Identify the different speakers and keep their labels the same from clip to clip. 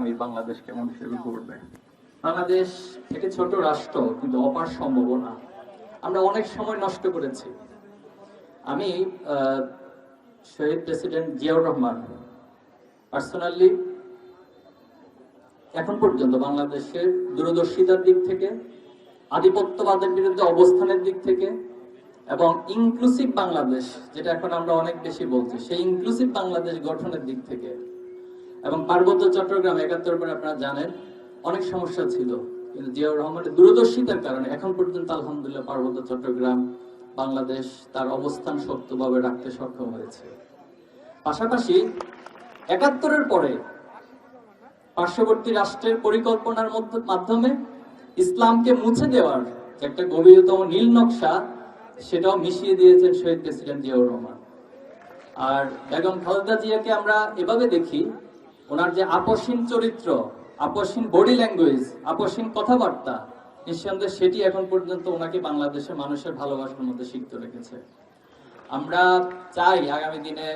Speaker 1: আমি বাংলাদেশ কেমন শুরু করবে
Speaker 2: বাংলাদেশ একটি ছোট রাষ্ট্র, কিন্তু অপার সম্ভাবনা। আমরা অনেক সময় নষ্ট করেছি। আমি শহীদ প্রেসিডেন্ট জিয়াউর রহমান পার্সোনালি এখন পর্যন্ত বাংলাদেশের দূরদর্শিতার দিক থেকে, আধিপত্যবাদের বিরুদ্ধে অবস্থানের দিক থেকে এবং ইনক্লুসিভ বাংলাদেশ, যেটা এখন আমরা অনেক বেশি বলছি, সেই ইনক্লুসিভ বাংলাদেশ গঠনের দিক থেকে এবং পার্বত্য চট্টগ্রাম একাত্তর পরে আপনারা জানেন, অনেক সমস্যা ছিল। কিন্তু জিয়াউর রহমানের দূরদর্শিতার কারণে এখন পর্যন্ত আলহামদুলিল্লাহ পার্বত্য চট্টগ্রাম, বাংলাদেশ তার অবস্থান শক্তভাবে রাখতে সক্ষম হয়েছে। পাশাপাশি একাত্তরের পরে পার্শ্ববর্তী রাষ্ট্রের পরিকল্পনার মধ্য- মাধ্যমে ইসলামকে মুছে দেওয়ার একটা গভীরতম নীল নকশা, সেটাও মিশিয়ে দিয়েছেন শহীদ প্রেসিডেন্ট জিয়াউর রহমান। আর বেগম খালেদা জিয়াকে আমরা এভাবে দেখি ওনার যে আপসীন চরিত্র, আপসীন বডি ল্যাঙ্গুয়েজ আপসীন কথাবার্তা, নিঃসন্দেহে সেটি এখন পর্যন্ত ওনাকে বাংলাদেশের মানুষের ভালোবাসার মধ্যে সিক্ত রেখেছে। আমরা চাই আগামী দিনে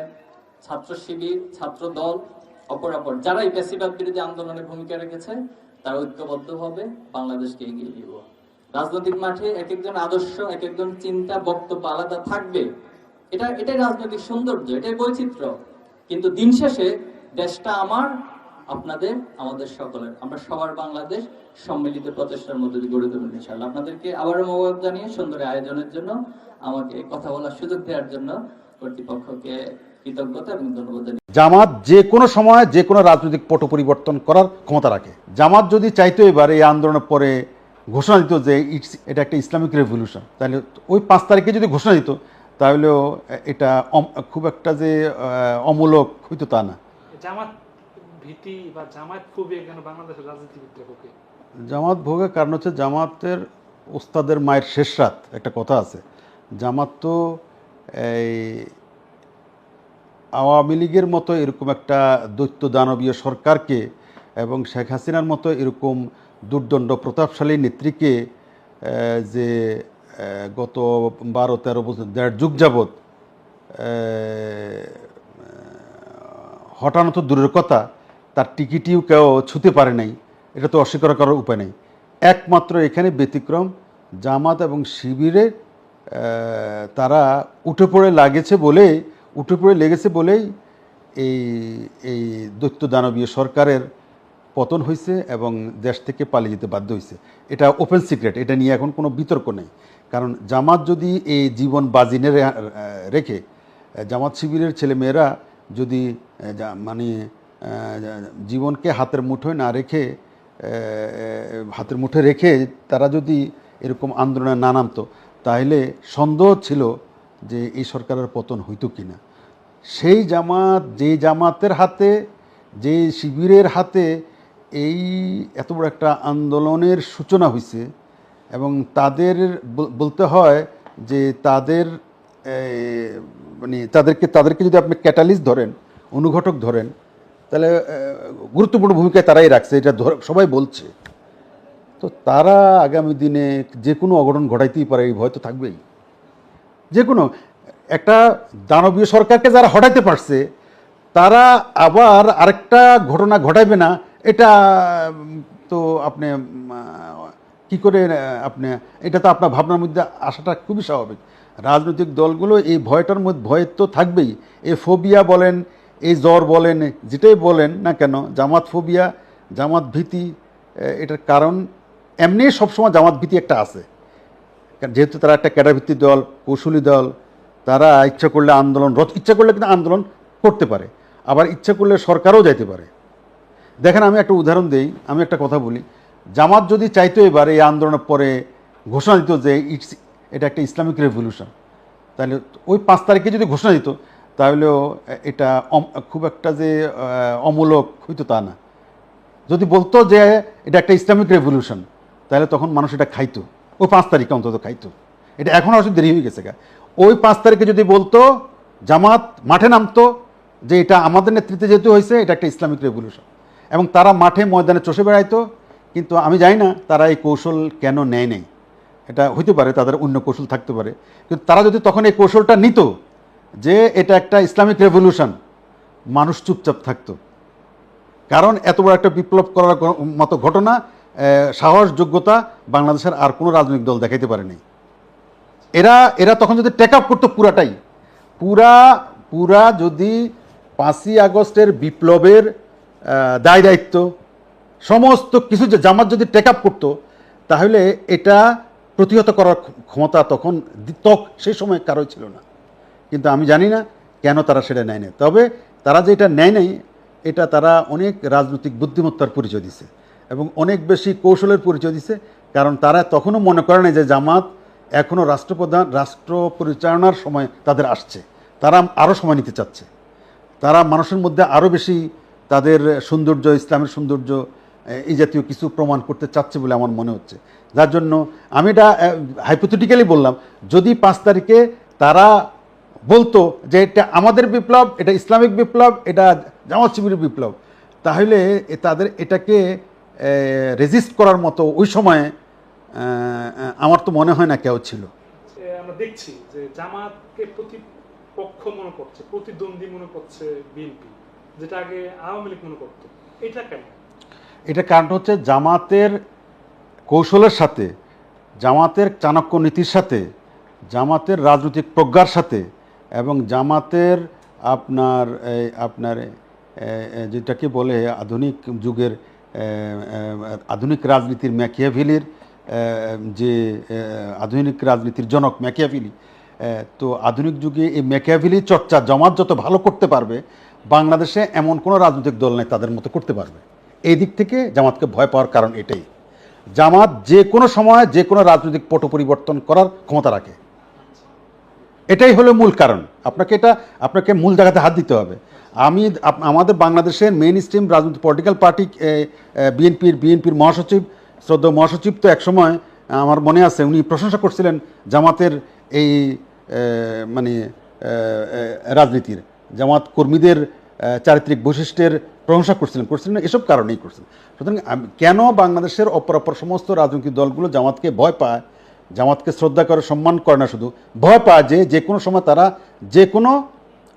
Speaker 2: ছাত্র শিবির, ছাত্র দল অপরাপর যারা এই পেশিবাদ বিরোধী আন্দোলনে ভূমিকা রেখেছে, তারা ঐক্যবদ্ধভাবে বাংলাদেশকে এগিয়ে নিব রাজনৈতিক মাঠে এক একজন আদর্শ এক একজন চিন্তা, বক্তব্য আলাদা থাকবে। এটা, এটাই রাজনৈতিক সৌন্দর্য, এটাই বৈচিত্র্য। কিন্তু দিন শেষে দেশটা আমার, আপনাদের, আমাদের সকলের। আমরা সবার বাংলাদেশ সম্মিলিত প্রচেষ্টার মধ্যে দিয়ে গড়ে তুলবেন ইনশাআল্লাহ। আপনাদেরকে আবারও মোবাইল জানিয়ে সুন্দর আয়োজনের জন্য, আমাকে কথা বলার সুযোগ দেওয়ার জন্য কর্তৃপক্ষকে কৃতজ্ঞতা এবং ধন্যবাদ
Speaker 3: জামাত যে কোনো সময় যে কোনো রাজনৈতিক পট পরিবর্তন করার ক্ষমতা রাখে। জামাত যদি চাইতো এবার এই আন্দোলনের পরে ঘোষণা দিত যে ইটস, এটা একটা ইসলামিক রেভলিউশন, তাহলে ওই পাঁচ তারিখে যদি ঘোষণা দিত, তাহলেও এটা খুব একটা যে অমূলক হইতো তা না।
Speaker 4: জামাত ভীতি বা জামাত কেন বাংলাদেশের হোকে
Speaker 3: জামাত ভোগের কারণ হচ্ছে জামাতের ওস্তাদের মায়ের শেষ রাত, একটা কথা আছে। জামাত তো এই আওয়ামী লীগের মতো এরকম একটা দৈত্য দানবীয় সরকারকে এবং শেখ হাসিনার মতো এরকম দুর্দণ্ড প্রতাপশালী নেত্রীকে যে গত বারো তেরো বছর, দেড় যুগ যাবৎ হটানো তো দূরের কথা, তার টিকিটিও কেউ ছুতে পারে নাই। এটা তো অস্বীকার করার উপায় নেই। একমাত্র এখানে ব্যতিক্রম, জামাত এবং শিবিরে তারা উঠে পড়ে লাগেছে বলে, উঠে পড়ে লেগেছে বলেই এই এই দৈত্য দানবীয় সরকারের পতন হয়েছে এবং দেশ থেকে পালিয়ে যেতে বাধ্য হয়েছে এটা ওপেন সিক্রেট এটা নিয়ে এখন কোনো বিতর্ক নেই। কারণ জামাত যদি এই জীবন বাজিনে রেখে, জামাত শিবিরের ছেলেমেয়েরা যদি যা- মানে জীবনকে হাতের মুঠোয় না রেখে হাতের মুঠে রেখে তারা যদি এরকম আন্দোলনে না নামতো, তাহলে সন্দেহ ছিল যে এই সরকারের পতন হইতো কিনা। সেই জামাত যেই জামাতের হাতে, যে শিবিরের হাতে এই এত বড় একটা আন্দোলনের সূচনা হয়েছে এবং তাদের বলতে হয় যে তাদের মানে তাদেরকে তাদেরকে যদি আপনি ক্যাটালিস্ট ধরেন, অনুঘটক ধরেন, তাহলে গুরুত্বপূর্ণ ভূমিকায় তারাই রাখছে, এটা সবাই বলছে। তো তারা আগামী দিনে যে কোনো অঘটন ঘটাইতেই পারে, এই ভয় তো থাকবেই। যে কোনো, একটা দানবীয় সরকারকে যারা হটাইতে পারছে, তারা আবার আরেকটা ঘটনা ঘটাইবে না, এটা, তো আপনি কি করে আপনি, এটা তো আপনার ভাবনার মধ্যে আসাটা খুবই স্বাভাবিক। রাজনৈতিক দলগুলো এই ভয়টার মধ্যে, ভয় তো থাকবেই। এই ফোবিয়া বলেন, এই জ্বর বলেন, যেটাই বলেন না কেন, জামাত ফোবিয়া, জামাত ভীতি এটার কারণ এমনি সবসময় জামাত ভীতি একটা আছে। যেহেতু তারা একটা ক্যাডারভিত্তিক দল, কৌশলী দল, তারা ইচ্ছা করলে আন্দোলন, রথ ইচ্ছা করলে কিন্তু আন্দোলন করতে পারে। আবার ইচ্ছা করলে সরকারও যাইতে পারে। দেখেন, আমি একটা উদাহরণ দিই, আমি একটা কথা বলি। জামাত যদি চাইতো এবার এই আন্দোলনের পরে ঘোষণা দিত যে ইটস এটা একটা ইসলামিক রেভলিউশন তাহলে ওই পাঁচ তারিখে যদি ঘোষণা দিত তাহলেও এটা খুব একটা যে অমূলক হইতো তা না। যদি বলতো যে এটা একটা ইসলামিক রেভলিউশন তাহলে তখন মানুষ এটা খাইতো। ওই পাঁচ তারিখে অন্তত খাইতো। এটা এখন আসলে দেরি হয়ে গেছে ওই পাঁচ তারিখে যদি বলতো, জামাত মাঠে নামতো, যে এটা আমাদের নেতৃত্বে যেহেতু হয়েছে, এটা একটা ইসলামিক রেভলিউশন এবং তারা মাঠে ময়দানে চষে বেড়াইতো, কিন্তু আমি জানি না তারা এই কৌশল কেন নেয় নেই। এটা হইতে পারে, তাদের অন্য কৌশল থাকতে পারে। কিন্তু তারা যদি তখন এই কৌশলটা নিত যে এটা একটা ইসলামিক রেভলিউশন, মানুষ চুপচাপ থাকতো। কারণ এত বড় একটা বিপ্লব করার মতো ঘটনা সাহস, যোগ্যতা বাংলাদেশের আর কোনো রাজনৈতিক দল দেখাইতে পারেনি। এরা এরা তখন যদি টেক আপ করতো পুরাটাই, পুরা পুরা যদি পাঁচই আগস্টের বিপ্লবের দায় দায়িত্ব, সমস্ত কিছু যে জামাত যদি টেক আপ করতো, তাহলে এটা প্রতিহত করার ক্ষমতা তখন তক সেই সময় কারোই ছিল না। কিন্তু আমি জানি না কেন তারা সেটা নেয় না তবে তারা যে এটা নেয় নাই, এটা তারা অনেক রাজনৈতিক বুদ্ধিমত্তার পরিচয় দিছে এবং অনেক বেশি কৌশলের পরিচয় দিছে। কারণ তারা তখনও মনে করে না যে জামাত এখনও রাষ্ট্রপ্রধান, রাষ্ট্র পরিচালনার সময় তাদের আসছে। তারা আরও সময় নিতে চাচ্ছে। তারা মানুষের মধ্যে আরও বেশি তাদের সৌন্দর্য, ইসলামের সৌন্দর্য এই জাতীয় কিছু প্রমাণ করতে চাচ্ছে বলে আমার মনে হচ্ছে। যার জন্য আমি এটা হাইপোথেটিক্যালি বললাম, যদি পাঁচ তারিখে তারা বলতো যে এটা আমাদের বিপ্লব, এটা ইসলামিক বিপ্লব, এটা জামাত শিবিরের বিপ্লব, তাহলে তাদের এটাকে রেজিস্ট করার মতো ওই সময়ে আমার তো মনে হয় না কেউ ছিল।
Speaker 4: আমরা দেখছি যে জামাতকে প্রতিপক্ষ মনে করছে, প্রতিদ্বন্দ্বী মনে করছে বিএনপি, যেটা আগে আওয়ামী লীগ মনে করতো। এটা কেন?
Speaker 3: এটা কারণটা হচ্ছে জামাতের কৌশলের সাথে, জামাতের চাণক্য নীতির সাথে, জামাতের রাজনৈতিক প্রজ্ঞার সাথে এবং জামাতের আপনার আপনার যেটাকে বলে আধুনিক যুগের আধুনিক রাজনীতির ম্যাকিয়াভিলির যে আধুনিক রাজনীতির জনক ম্যাকিয়াভিলি তো আধুনিক যুগে এই ম্যাকিয়াভিলি চর্চা জামাত যত ভালো করতে পারবে, বাংলাদেশে এমন কোনো রাজনৈতিক দল নেই তাদের মতো করতে পারবে। এই দিক থেকে জামাতকে ভয় পাওয়ার কারণ এটাই। জামাত যে কোনো সময় যে কোনো রাজনৈতিক পট পরিবর্তন করার ক্ষমতা রাখে। এটাই হলো মূল কারণ। আপনাকে এটা, আপনাকে মূল জায়গাতে হাত দিতে হবে। আমি আমাদের বাংলাদেশের মেন স্ট্রিম রাজনৈতিক পলিটিক্যাল পার্টি বিএনপির বিএনপির মহাসচিব শ্রদ্ধ মহাসচিব তো একসময়, আমার মনে আছে, উনি প্রশংসা করছিলেন জামাতের এই মানে রাজনীতির। জামাত কর্মীদের চারিত্রিক বৈশিষ্ট্যের প্রশংসা করছিলেন করছিলেন এসব কারণেই করছিলেন সুতরাং কেন বাংলাদেশের অপরাপর সমস্ত রাজনৈতিক দলগুলো জামাতকে ভয় পায়, জামাতকে শ্রদ্ধা করে, সম্মান করে না শুধু, ভয় পায় যে যে কোনো সময় তারা যে কোনো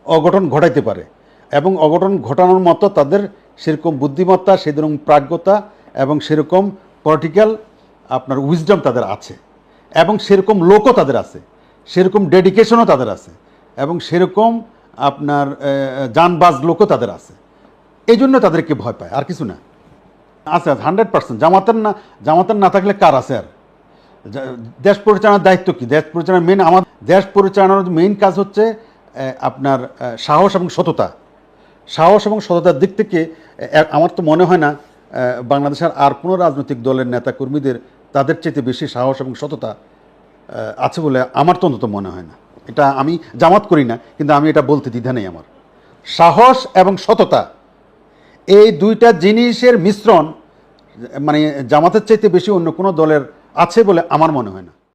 Speaker 3: অঘটন ঘটাইতে পারে এবং অঘটন ঘটানোর মতো তাদের সেরকম বুদ্ধিমত্তা, সেরকম প্রাজ্ঞতা এবং সেরকম পলিটিক্যাল আপনার উইজডম তাদের আছে এবং সেরকম লোকও তাদের আছে, সেরকম ডেডিকেশনও তাদের আছে এবং সেরকম আপনার আহ, জানবাজ লোকও তাদের আছে। এই জন্য তাদেরকে ভয় পায় আর কিছু না। আছে আছে হান্ড্রেড পার্সেন্ট জামাতের না জামাতের না থাকলে কার আছে আর? দেশ পরিচালনার দায়িত্ব কি? দেশ পরিচালনার মেন আমার দেশ পরিচালনার মেইন কাজ হচ্ছে আপনার সাহস এবং সততা। সাহস এবং সততার দিক থেকে আমার তো মনে হয় না বাংলাদেশের আর কোনো রাজনৈতিক দলের নেতা কর্মীদের তাদের চাইতে বেশি সাহস এবং সততা আছে বলে আমার তো অন্তত মনে হয় না। এটা আমি জামাত করি না, কিন্তু আমি এটা বলতে দ্বিধা নেই আমার। সাহস এবং সততা, এই দুইটা জিনিসের মিশ্রণ মানে জামাতের চাইতে বেশি অন্য কোনো দলের আছে বলে আমার মনে হয় না।